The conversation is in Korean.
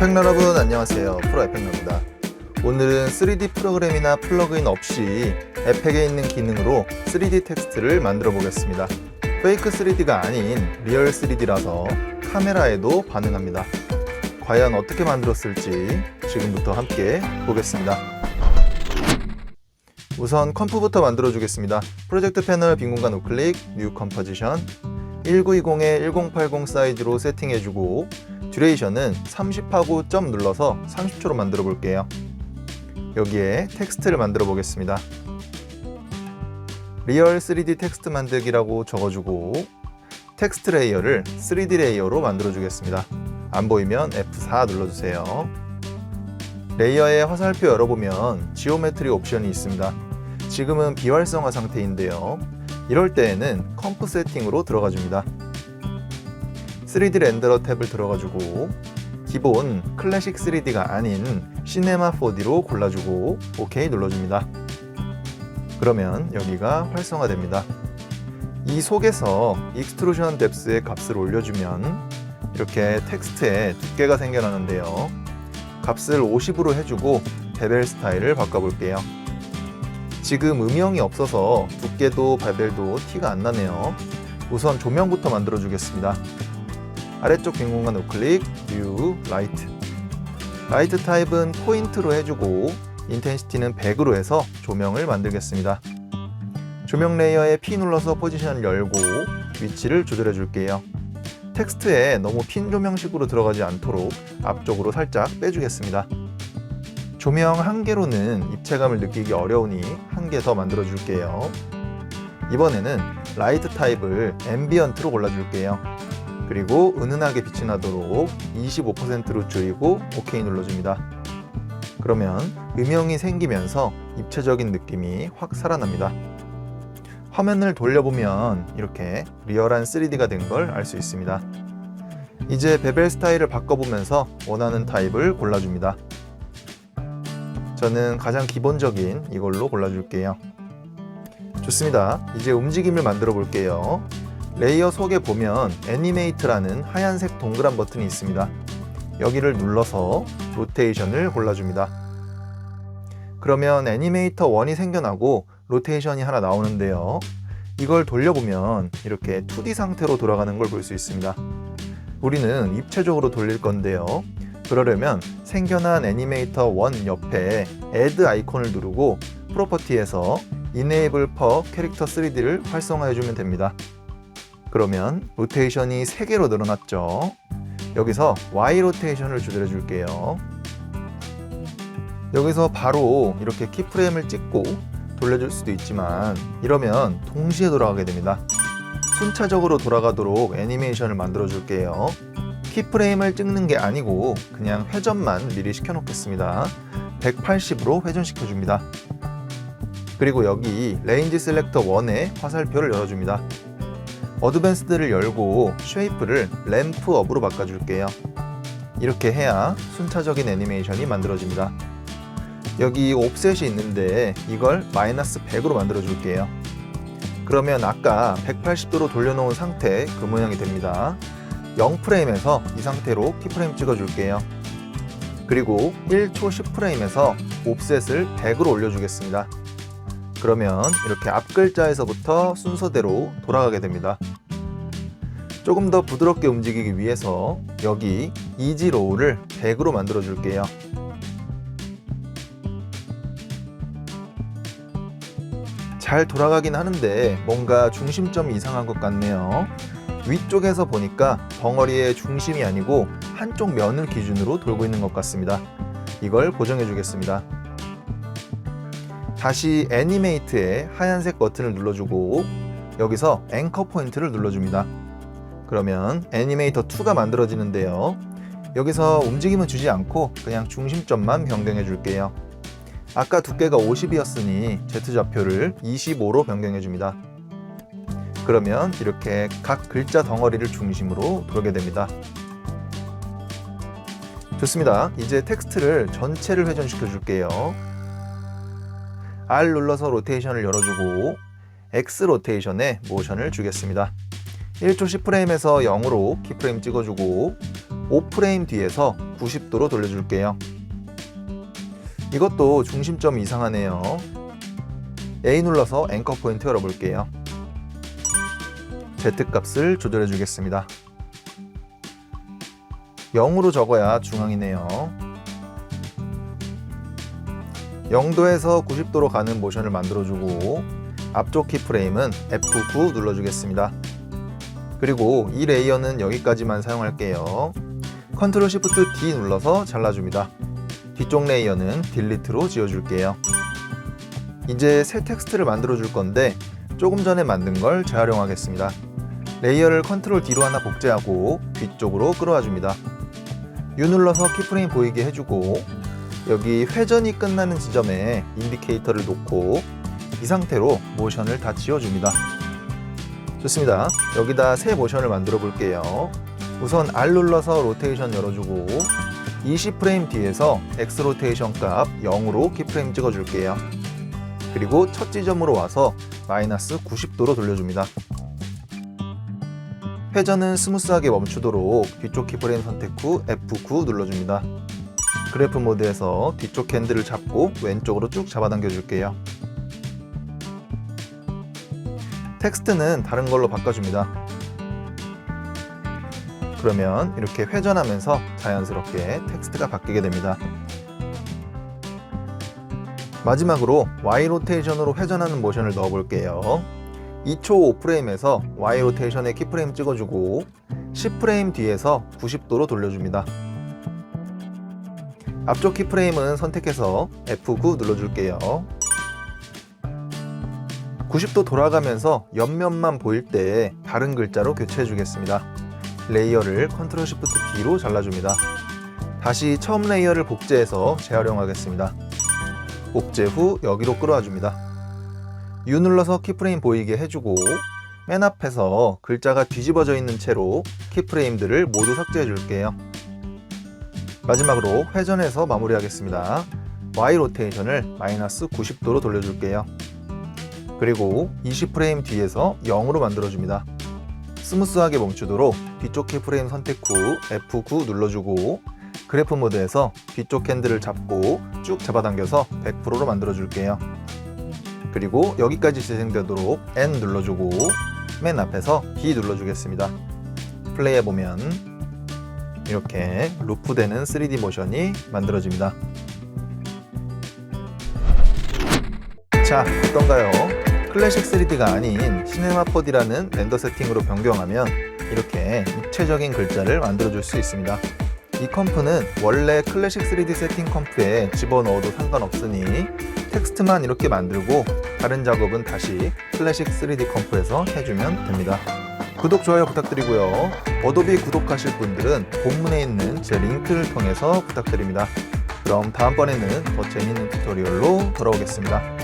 에펙 여러분 안녕하세요. 프로 에펙러입니다. 오늘은 3D 프로그램이나 플러그인 없이 에펙에 있는 기능으로 3D 텍스트를 만들어 보겠습니다. 페이크 3D가 아닌 리얼 3D라서 카메라에도 반응합니다. 과연 어떻게 만들었을지 지금부터 함께 보겠습니다. 우선 컴프부터 만들어 주겠습니다. 프로젝트 패널 빈 공간 우클릭 뉴 컴포지션 1920에 1080 사이즈로 세팅해주고 듀레이션은 30하고 점 눌러서 30초로 만들어 볼게요. 여기에 텍스트를 만들어 보겠습니다. 리얼 3D 텍스트 만들기라고 적어주고 텍스트 레이어를 3D 레이어로 만들어 주겠습니다. 안 보이면 F4 눌러주세요. 레이어의 화살표 열어보면 지오메트리 옵션이 있습니다. 지금은 비활성화 상태인데요. 이럴 때에는 컴프 세팅으로 들어가 줍니다. 3D 렌더러 탭을 들어가주고 기본 클래식 3D가 아닌 시네마 4D로 골라주고 OK 눌러줍니다. 그러면 여기가 활성화됩니다. 이 속에서 익스트루션 뎁스의 값을 올려주면 이렇게 텍스트에 두께가 생겨나는데요. 값을 50으로 해주고 베벨 스타일을 바꿔볼게요. 지금 음영이 없어서 두께도 베벨도 티가 안 나네요. 우선 조명부터 만들어 주겠습니다. 아래쪽 빈 공간 우클릭, 뷰, 라이트. 라이트 타입은 포인트로 해주고 인텐시티는 100으로 해서 조명을 만들겠습니다. 조명 레이어에 P 눌러서 포지션을 열고 위치를 조절해 줄게요. 텍스트에 너무 핀 조명식으로 들어가지 않도록 앞쪽으로 살짝 빼주겠습니다. 조명 한 개로는 입체감을 느끼기 어려우니 한 개 더 만들어 줄게요. 이번에는 라이트 타입을 앰비언트로 골라줄게요. 그리고 은은하게 빛이 나도록 25%로 줄이고 OK 눌러줍니다. 그러면 음영이 생기면서 입체적인 느낌이 확 살아납니다. 화면을 돌려보면 이렇게 리얼한 3D가 된 걸 알 수 있습니다. 이제 베벨 스타일을 바꿔보면서 원하는 타입을 골라줍니다. 저는 가장 기본적인 이걸로 골라줄게요. 좋습니다. 이제 움직임을 만들어 볼게요. 레이어 속에 보면 애니메이트라는 하얀색 동그란 버튼이 있습니다. 여기를 눌러서 로테이션을 골라줍니다. 그러면 애니메이터 1이 생겨나고 로테이션이 하나 나오는데요. 이걸 돌려보면 이렇게 2D 상태로 돌아가는 걸 볼 수 있습니다. 우리는 입체적으로 돌릴 건데요. 그러려면 생겨난 애니메이터 1 옆에 Add 아이콘을 누르고 프로퍼티에서 Enable per 캐릭터 3D를 활성화해주면 됩니다. 그러면 로테이션이 3개로 늘어났죠. 여기서 Y 로테이션을 조절해 줄게요. 여기서 바로 이렇게 키프레임을 찍고 돌려줄 수도 있지만 이러면 동시에 돌아가게 됩니다. 순차적으로 돌아가도록 애니메이션을 만들어 줄게요. 키프레임을 찍는 게 아니고 그냥 회전만 미리 시켜 놓겠습니다. 180으로 회전시켜 줍니다. 그리고 여기 레인지 셀렉터 1의 화살표를 열어줍니다. 어드밴스드를 열고 쉐이프를 램프 업으로 바꿔줄게요. 이렇게 해야 순차적인 애니메이션이 만들어집니다. 여기 옵셋이 있는데 이걸 마이너스 100으로 만들어 줄게요. 그러면 아까 180도로 돌려놓은 상태 그 모양이 됩니다. 0프레임에서 이 상태로 키프레임 찍어 줄게요. 그리고 1초 10프레임에서 옵셋을 100으로 올려주겠습니다. 그러면 이렇게 앞 글자에서부터 순서대로 돌아가게 됩니다. 조금 더 부드럽게 움직이기 위해서 여기 이지 로우를 100으로 만들어 줄게요. 잘 돌아가긴 하는데 뭔가 중심점이 이상한 것 같네요. 위쪽에서 보니까 덩어리의 중심이 아니고 한쪽 면을 기준으로 돌고 있는 것 같습니다. 이걸 보정해 주겠습니다. 다시 애니메이트의 하얀색 버튼을 눌러주고 여기서 앵커 포인트를 눌러줍니다. 그러면 애니메이터 2가 만들어지는데요. 여기서 움직임은 주지 않고 그냥 중심점만 변경해 줄게요. 아까 두께가 50이었으니 Z좌표를 25로 변경해 줍니다. 그러면 이렇게 각 글자 덩어리를 중심으로 돌게 됩니다. 좋습니다. 이제 텍스트를 전체를 회전시켜 줄게요. R 눌러서 로테이션을 열어주고 X 로테이션에 모션을 주겠습니다. 1초 10프레임에서 0으로 키프레임 찍어주고 5프레임 뒤에서 90도로 돌려줄게요. 이것도 중심점이 이상하네요. A 눌러서 앵커 포인트 열어볼게요. Z 값을 조절해 주겠습니다. 0으로 적어야 중앙이네요. 0도에서 90도로 가는 모션을 만들어주고 앞쪽 키프레임은 F9 눌러주겠습니다. 그리고 이 레이어는 여기까지만 사용할게요. 컨트롤 시프트 D 눌러서 잘라줍니다. 뒤쪽 레이어는 딜리트로 지워줄게요. 이제 새 텍스트를 만들어 줄 건데 조금 전에 만든 걸 재활용하겠습니다. 레이어를 컨트롤 D로 하나 복제하고 뒤쪽으로 끌어와 줍니다. U 눌러서 키프레임 보이게 해주고 여기 회전이 끝나는 지점에 인디케이터를 놓고 이 상태로 모션을 다 지워줍니다. 좋습니다. 여기다 새 모션을 만들어 볼게요. 우선 R 눌러서 로테이션 열어주고 20프레임 뒤에서 X 로테이션 값 0으로 키프레임 찍어줄게요. 그리고 첫 지점으로 와서 마이너스 90도로 돌려줍니다. 회전은 스무스하게 멈추도록 뒤쪽 키프레임 선택 후 F9 눌러줍니다. 그래프 모드에서 뒤쪽 핸들을 잡고 왼쪽으로 쭉 잡아당겨 줄게요. 텍스트는 다른 걸로 바꿔줍니다. 그러면 이렇게 회전하면서 자연스럽게 텍스트가 바뀌게 됩니다. 마지막으로 Y 로테이션으로 회전하는 모션을 넣어 볼게요. 2초 5프레임에서 Y 로테이션에 키프레임 찍어주고 10프레임 뒤에서 90도로 돌려줍니다. 앞쪽 키프레임은 선택해서 F9 눌러줄게요. 90도 돌아가면서 옆면만 보일 때 다른 글자로 교체해 주겠습니다. 레이어를 컨트롤 시프트 D로 잘라줍니다. 다시 처음 레이어를 복제해서 재활용하겠습니다. 복제 후 여기로 끌어와 줍니다. U 눌러서 키프레임 보이게 해주고 맨 앞에서 글자가 뒤집어져 있는 채로 키프레임들을 모두 삭제해 줄게요. 마지막으로 회전해서 마무리하겠습니다. Y 로테이션을 마이너스 90도로 돌려줄게요. 그리고 20프레임 뒤에서 0으로 만들어줍니다. 스무스하게 멈추도록 뒤쪽 키프레임 선택 후 F9 눌러주고 그래프 모드에서 뒤쪽 핸들을 잡고 쭉 잡아당겨서 100%로 만들어줄게요. 그리고 여기까지 재생되도록 N 눌러주고 맨 앞에서 D 눌러주겠습니다. 플레이해보면 이렇게 루프되는 3D 모션이 만들어집니다. 자, 어떤가요? 클래식 3D가 아닌 시네마 4D라는 렌더 세팅으로 변경하면 이렇게 입체적인 글자를 만들어줄 수 있습니다. 이 컴프는 원래 클래식 3D 세팅 컴프에 집어넣어도 상관없으니 텍스트만 이렇게 만들고 다른 작업은 다시 클래식 3D 컴프에서 해주면 됩니다. 구독, 좋아요 부탁드리고요. 어도비 구독하실 분들은 본문에 있는 제 링크를 통해서 부탁드립니다. 그럼 다음번에는 더 재밌는 튜토리얼로 돌아오겠습니다.